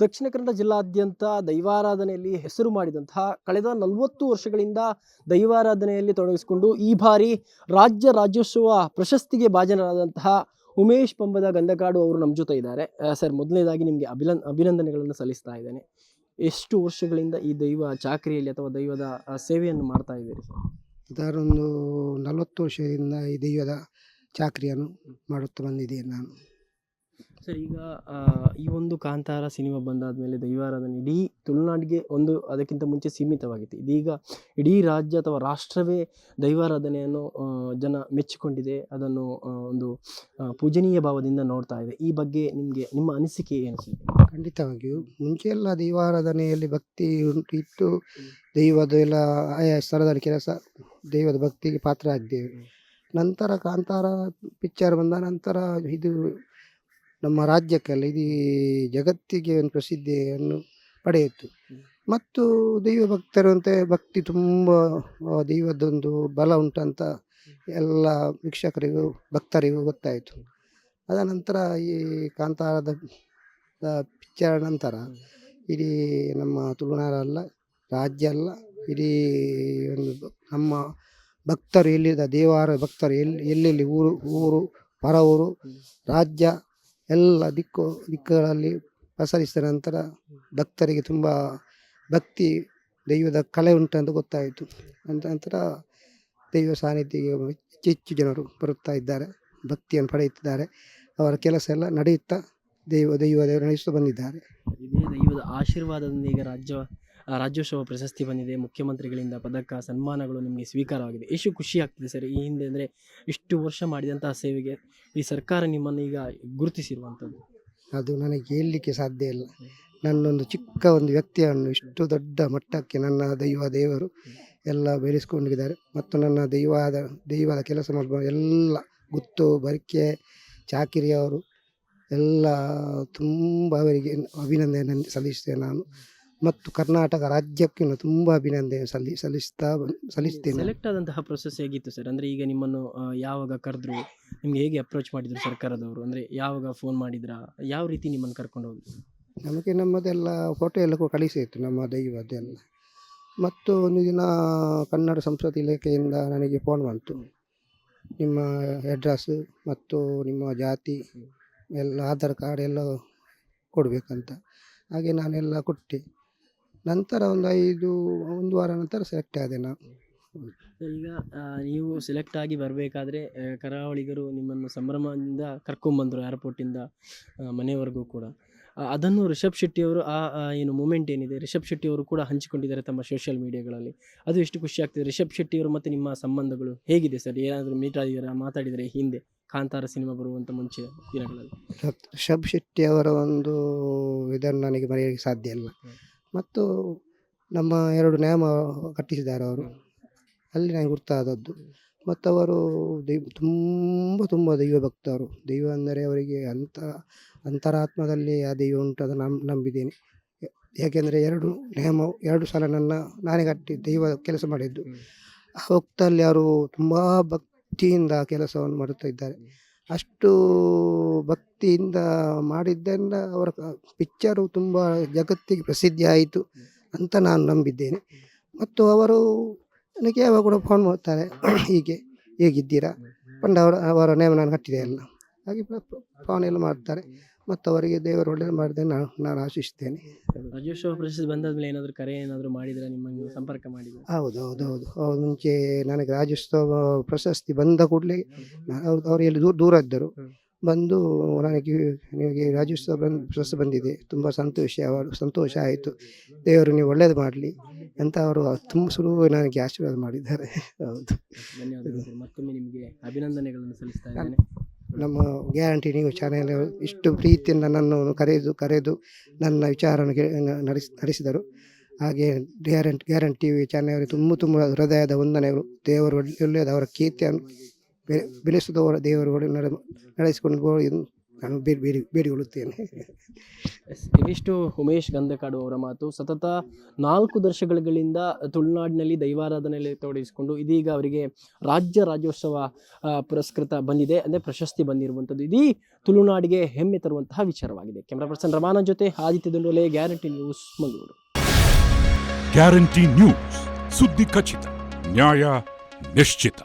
ದಕ್ಷಿಣ ಕನ್ನಡ ಜಿಲ್ಲಾದ್ಯಂತ ದೈವಾರಾಧನೆಯಲ್ಲಿ ಹೆಸರು ಮಾಡಿದಂತಹ ಕಳೆದ ನಲವತ್ತು ವರ್ಷಗಳಿಂದ ದೈವಾರಾಧನೆಯಲ್ಲಿ ತೊಡಗಿಸಿಕೊಂಡು ಈ ಬಾರಿ ರಾಜ್ಯ ರಾಜ್ಯೋತ್ಸವ ಪ್ರಶಸ್ತಿಗೆ ಭಾಜನರಾದಂತಹ ಉಮೇಶ್ ಪಂಬದ ಗಂಧಕಾಡು ಅವರು ನಮ್ಮ ಜೊತೆ ಇದ್ದಾರೆ. ಸರ್, ಮೊದಲನೇದಾಗಿ ನಿಮಗೆ ಅಭಿನಂದ ಅಭಿನಂದನೆಗಳನ್ನು ಸಲ್ಲಿಸ್ತಾ ಇದ್ದೇನೆ. ಎಷ್ಟು ವರ್ಷಗಳಿಂದ ಈ ದೈವ ಚಾಕರಿಯಲ್ಲಿ ಅಥವಾ ದೈವದ ಸೇವೆಯನ್ನು ಮಾಡ್ತಾ ಇದ್ದೀರಿ ಒಂದು ನಲವತ್ತು ವರ್ಷದಿಂದ ಈ ದೈವದ ಚಾಕರಿಯನ್ನು ಮಾಡುತ್ತಾ ಬಂದಿದ್ದೀನಿ ನಾನು. ಸರ್ ಈಗ ಈ ಒಂದು ಕಾಂತಾರ ಸಿನಿಮಾ ಬಂದಾದಮೇಲೆ ದೈವಾರಾಧನೆ ಇಡೀ ತುಳುನಾಡಿಗೆ ಒಂದು ಅದಕ್ಕಿಂತ ಮುಂಚೆ ಸೀಮಿತವಾಗಿತ್ತು. ಇದೀಗ ಇಡೀ ರಾಜ್ಯ ಅಥವಾ ರಾಷ್ಟ್ರವೇ ದೈವಾರಾಧನೆಯನ್ನು ಜನ ಮೆಚ್ಚಿಕೊಂಡಿದೆ. ಅದನ್ನು ಒಂದು ಪೂಜನೀಯ ಭಾವದಿಂದ ನೋಡ್ತಾ ಇದೆ. ಈ ಬಗ್ಗೆ ನಿಮಗೆ ನಿಮ್ಮ ಅನಿಸಿಕೆ ಏನು ಖಂಡಿತವಾಗಿಯೂ. ಮುಂಚೆ ಎಲ್ಲ ದೈವಾರಾಧನೆಯಲ್ಲಿ ಭಕ್ತಿ ಉಂಟು ಇತ್ತು. ದೈವದ ಎಲ್ಲ ಆಯಾ ಸ್ಥಳದಲ್ಲಿ ಕೆಲಸ ದೈವದ ಭಕ್ತಿಗೆ ಪಾತ್ರ ಆಗಿದ್ದೇವೆ ನಂತರ ಕಾಂತಾರ ಪಿಕ್ಚರ್ ಬಂದ ನಂತರ ಇದು ನಮ್ಮ ರಾಜ್ಯಕ್ಕೆಲ್ಲ ಇಡೀ ಜಗತ್ತಿಗೆ ಒಂದು ಪ್ರಸಿದ್ಧಿಯನ್ನು ಪಡೆಯಿತು. ಮತ್ತು ದೈವ ಭಕ್ತರು ಅಂತ ಭಕ್ತಿ ತುಂಬ ದೈವದೊಂದು ಬಲ ಉಂಟಂತ ಎಲ್ಲ ವೀಕ್ಷಕರಿಗೂ ಭಕ್ತರಿಗೂ ಗೊತ್ತಾಯಿತು. ಅದ ನಂತರ ಈ ಕಾಂತಾರದ ಪಿಕ್ಚರ್ ನಂತರ ಇಡೀ ನಮ್ಮ ತುಳುನಾಡಲ್ಲ ರಾಜ್ಯ ಅಲ್ಲ ಇಡೀ ಒಂದು ನಮ್ಮ ಭಕ್ತರು ಎಲ್ಲಿದ್ದ ದೇವಾರ ಭಕ್ತರು ಎಲ್ಲಿ ಎಲ್ಲೆಲ್ಲಿ ಊರು ಊರು ಪರ ಊರು ರಾಜ್ಯ ಎಲ್ಲ ದಿಕ್ಕು, ದಿಕ್ಕುಗಳಲ್ಲಿ ಪ್ರಸರಿಸಿದ ನಂತರ ಭಕ್ತರಿಗೆ ತುಂಬ ಭಕ್ತಿ, ದೈವದ ಕಲೆ ಉಂಟಂತ ಗೊತ್ತಾಯಿತು. ಅಂತ ನಂತರ ದೈವ ಸಾನ್ನಿಧ್ಯಕ್ಕೆ ಹೆಚ್ಚು ಹೆಚ್ಚು ಜನರು ಬರುತ್ತಾ ಇದ್ದಾರೆ, ಭಕ್ತಿಯನ್ನು ಪಡೆಯುತ್ತಿದ್ದಾರೆ. ಅವರ ಕೆಲಸ ಎಲ್ಲ ನಡೆಯುತ್ತಾ ದೈವ ದೈವ ದೇವರು ನಡೆಸುತ್ತಾ ಬಂದಿದ್ದಾರೆ. ಇದೇ ದೈವದ ಆಶೀರ್ವಾದದಿಂದ ಈಗ ರಾಜ್ಯ ರಾಜ್ಯೋತ್ಸವ ಪ್ರಶಸ್ತಿ ಬಂದಿದೆ. ಮುಖ್ಯಮಂತ್ರಿಗಳಿಂದ ಪದಕ, ಸನ್ಮಾನಗಳು ನಿಮಗೆ ಸ್ವೀಕಾರವಾಗಿದೆ. ಎಷ್ಟು ಖುಷಿ ಆಗ್ತಿದೆ ಸರ್ ಈ ಹಿಂದೆ ಅಂದರೆ ಇಷ್ಟು ವರ್ಷ ಮಾಡಿದಂತಹ ಸೇವೆಗೆ ಈ ಸರ್ಕಾರ ನಿಮ್ಮನ್ನು ಈಗ ಗುರುತಿಸಿರುವಂಥದ್ದು? ಅದು ನನಗೆ ಹೇಳಲಿಕ್ಕೆ ಸಾಧ್ಯ ಇಲ್ಲ. ನನ್ನೊಂದು ಚಿಕ್ಕ ಒಂದು ವ್ಯಕ್ತಿಯನ್ನು ಇಷ್ಟು ದೊಡ್ಡ ಮಟ್ಟಕ್ಕೆ ನನ್ನ ದೈವ ದೇವರು ಎಲ್ಲ ಬೆಳೆಸ್ಕೊಂಡಿದ್ದಾರೆ. ಮತ್ತು ನನ್ನ ದೈವಾದ ದೈವದ ಕೆಲಸ ಮಾಡುವ ಎಲ್ಲ ಗುತ್ತು, ಬರಿಕೆ ಚಾಕಿರಿಯವರು ಎಲ್ಲ ತುಂಬ ಅವರಿಗೆ ಅಭಿನಂದನೆ ಸಲ್ಲಿಸ್ತೇನೆ ನಾನು. ಮತ್ತು ಕರ್ನಾಟಕ ರಾಜ್ಯಕ್ಕೆ ತುಂಬ ಅಭಿನಂದನೆ ಸಲ್ಲಿ ಸಲ್ಲಿಸ್ತಾ ಸಲ್ಲಿಸ್ತೇನೆ. ಸೆಲೆಕ್ಟ್ ಆದಂತಹ ಪ್ರೊಸೆಸ್ ಹೇಗಿತ್ತು ಸರ್ ಅಂದರೆ ಈಗ ನಿಮ್ಮನ್ನು ಆ, ಯಾವಾಗ ಕರೆದ್ರು? ನಿಮ್ಗೆ ಹೇಗೆ ಅಪ್ರೋಚ್ ಮಾಡಿದ್ರು ಸರ್ಕಾರದವರು? ಅಂದರೆ ಯಾವಾಗ ಫೋನ್ ಮಾಡಿದ್ರಾ? ಯಾವ ರೀತಿ ನಿಮ್ಮನ್ನು ಕರ್ಕೊಂಡು ಹೋದ್ರು? ನಮಗೆ ನಮ್ಮದೆಲ್ಲ ಫೋಟೋ ಎಲ್ಲ ಕೊ- ಕಳಿಸಿತ್ತು ನಮ್ಮ ದೈವದ್ದೆಲ್ಲ. ಮತ್ತು ಒಂದು ದಿನ ಕನ್ನಡ ಸಂಸ್ಕೃತಿ ಇಲಾಖೆಯಿಂದ ನನಗೆ ಫೋನ್ ಬಂತು. ನಿಮ್ಮ ಅಡ್ರೆಸ್ ಮತ್ತು ನಿಮ್ಮ ಜಾತಿ ಎಲ್ಲ ಆಧಾರ್ ಕಾರ್ಡ್ ಎಲ್ಲ ಕೊಡಬೇಕಂತ. ಹಾಗೆ ನಾನೆಲ್ಲ ಕೊಟ್ಟೆ. ನಂತರ ಒಂದು ಐದು ಒಂದು ವಾರ ನಂತರ ಸೆಲೆಕ್ಟ್ ಆದೆ ನಾನು. ಈಗ ಆ, ನೀವು ಸೆಲೆಕ್ಟ್ ಆಗಿ ಬರಬೇಕಾದ್ರೆ ಕರಾವಳಿಗರು ನಿಮ್ಮನ್ನು ಸಂಭ್ರಮದಿಂದ ಕರ್ಕೊಂಬಂದರು ಏರ್ಪೋರ್ಟಿಂದ ಮನೆಯವರೆಗೂ ಮನೆವರೆಗೂ ಕೂಡ. ಆ, ಅದನ್ನು ರಿಷಬ್ ಶೆಟ್ಟಿ ಅವರು ಆ ಆ ಏನು ಮೂಮೆಂಟ್ ಏನಿದೆ ರಿಷಬ್ ಶೆಟ್ಟಿ ಅವರು ಕೂಡ ಹಂಚಿಕೊಂಡಿದ್ದಾರೆ ತಮ್ಮ ಸೋಷಿಯಲ್ ಮೀಡಿಯಾಗಳಲ್ಲಿ ಅದು ಎಷ್ಟು ಖುಷಿ ಆಗ್ತದೆ. ರಿಷಬ್ ಶೆಟ್ಟಿ ಅವರು ಮತ್ತು ನಿಮ್ಮ ಸಂಬಂಧಗಳು ಹೇಗಿದೆ ಸರ್? ಏನಾದರೂ ಮೀಟ್ ಆಗಿದ್ದೀರಾ ಮಾತಾಡಿದರೆ ಹಿಂದೆ ಕಾಂತಾರ ಸಿನಿಮಾ ಬರುವಂಥ ಮುಂಚೆ ದಿನಗಳಲ್ಲಿ. ರಿಷಬ್- ಶೆಟ್ಟಿ ಅವರ ಒಂದು ಇದನ್ನು ನನಗೆ ಮರೆಯಲಿಕ್ಕೆ ಸಾಧ್ಯ ಇಲ್ಲ. ಮತ್ತು ನಮ್ಮ ಎರಡು ನ್ಯಾಮ ಕಟ್ಟಿಸಿದ್ದಾರೆ ಅವರು. ಅಲ್ಲಿ ನನಗೆ ಗುರ್ತಾದದ್ದು. ಮತ್ತು ಅವರು ದೈವ ತುಂಬ ತುಂಬ ದೈವ ಭಕ್ತರು. ದೈವ ಅಂದರೆ ಅವರಿಗೆ ಅಂತ ಅಂತರಾತ್ಮದಲ್ಲಿ ಆ ದೈವ ಉಂಟು ಅದು ನಮ್ಮ ನಂಬಿದ್ದೇನೆ. ಯಾಕೆಂದರೆ ಎರಡು ನೇಮ ಎರಡು ಸಲ ನನ್ನ ನಾನೇ ಕಟ್ಟಿ ದೈವ ಕೆಲಸ ಮಾಡಿದ್ದು. ಆ ಹೊತ್ತಲ್ಲಿ ಅವರು ತುಂಬ ಭಕ್ತಿಯಿಂದ ಆ ಕೆಲಸವನ್ನು ಮಾಡುತ್ತಾ ಇದ್ದಾರೆ. ಅಷ್ಟು ಭಕ್ತಿಯಿಂದ ಮಾಡಿದ್ದರಿಂದ ಅವರ ಪಿಕ್ಚರು ತುಂಬ ಜಗತ್ತಿಗೆ ಪ್ರಸಿದ್ಧಿ ಆಯಿತು ಅಂತ ನಾನು ನಂಬಿದ್ದೇನೆ. ಮತ್ತು ಅವರು ನನಗೆ ಯಾವಾಗ ಕೂಡ ಫೋನ್ ಮಾಡ್ತಾರೆ, ಹೀಗೆ, ಹೇಗಿದ್ದೀರಾ? ಪಂಡ ಅವರ ಅವರ ನೇಮ ನಾನು ಕಟ್ಟಿದೆ ಎಲ್ಲ. ಹಾಗೆ ಫೋನ್ ಎಲ್ಲ ಮಾಡ್ತಾರೆ. ಮತ್ತು ಅವರಿಗೆ ದೇವರು ಒಳ್ಳೆಯದು ಮಾಡಿದೆ ನಾನು ನಾನು ಆಶಿಸ್ತೇನೆ. ರಾಜ್ಯೋತ್ಸವ ಪ್ರಶಸ್ತಿ ಬಂದಾದ್ಮೇಲೆ ಏನಾದರೂ ಕರೆ ಏನಾದರೂ ಮಾಡಿದರೆ ನಿಮ್ಮನ್ನು ಸಂಪರ್ಕ ಮಾಡಿ ಹೌದು ಹೌದು ಹೌದು. ಅವ್ರು ಮುಂಚೆ ನನಗೆ ರಾಜ್ಯೋತ್ಸವ ಪ್ರಶಸ್ತಿ ಬಂದ ಕೂಡಲೇ ಅವರು ಎಲ್ಲಿ ದೂರ ದೂರ ಇದ್ದರು. ಬಂದು ನನಗೆ ನಿಮಗೆ ರಾಜ್ಯೋತ್ಸವ ಬಂದು ಪ್ರಶಸ್ತಿ ಬಂದಿದೆ. ತುಂಬ ಸಂತೋಷ ಅವರು ಸಂತೋಷ ಆಯಿತು. ದೇವರು ನೀವು ಒಳ್ಳೇದು ಮಾಡಲಿ ಅಂತ ಅವರು ತುಂಬ ಸುಲಭ ನನಗೆ ಆಶೀರ್ವಾದ ಮಾಡಿದ್ದಾರೆ. ಹೌದು. ಧನ್ಯವಾದಗಳು ಮತ್ತೊಮ್ಮೆ ನಿಮಗೆ ಅಭಿನಂದನೆಗಳನ್ನು ಸಲ್ಲಿಸ್ತಾ ಇದ್ದೇನೆ. ನಮ್ಮ ಗ್ಯಾರಂಟಿ ನೀವು ಚಾನೆಲ್ ಇಷ್ಟು ಪ್ರೀತಿಯಿಂದ ನನ್ನನ್ನು ಕರೆದು ಕರೆದು ನನ್ನ ವಿಚಾರವನ್ನು ನಡೆಸ್ ನಡೆಸಿ, ನಡೆಸಿದರು. ಹಾಗೆ ಗ್ಯಾರಂಟಿ ಗ್ಯಾರಂಟಿ ಚಾನೆಲ್ ತುಂಬ ತುಂಬ ಹೃದಯದ ವಂದನೆಗಳು. ದೇವರು ಒಳ್ಳೆ- ಒಳ್ಳೆಯದು. ಅವರ ಕೀರ್ತಿಯನ್ನು ಬೆಳೆಸಿದವರ ದೇವರು ನಡೆಸಿಕೊಂಡು ನಾನು ಬೇಡಿ ಬೇಡಿ ಬೇಡಿಕೊಳ್ಳುತ್ತೇನೆ ಇವಿಷ್ಟು ಉಮೇಶ್ ಗಂಧಕಾಡು ಅವರ ಮಾತು ಸತತ ನಾಲ್ಕು ದಶಕಗಳಿಂದ ತುಳುನಾಡಿನಲ್ಲಿ ದೈವಾರಾಧನೆಯಲ್ಲಿ ತೊಡಗಿಸಿಕೊಂಡು ಇದೀಗ ಅವರಿಗೆ ರಾಜ್ಯ ರಾಜ್ಯೋತ್ಸವ ಪುರಸ್ಕೃತ ಬಂದಿದೆ ಅಂದರೆ ಪ್ರಶಸ್ತಿ ಬಂದಿರುವಂಥದ್ದು. ಇದೀ ತುಳುನಾಡಿಗೆ ಹೆಮ್ಮೆ ತರುವಂತಹ ವಿಚಾರವಾಗಿದೆ. ಕ್ಯಾಮ್ರಾ ಪರ್ಸನ್ ರಮಾನ ಜೊತೆ Aditya Dundole guarantee news Mangaluru. Guarantee news ಸುದ್ದಿ ಖಚಿತ ನ್ಯಾಯ ನಿಶ್ಚಿತ.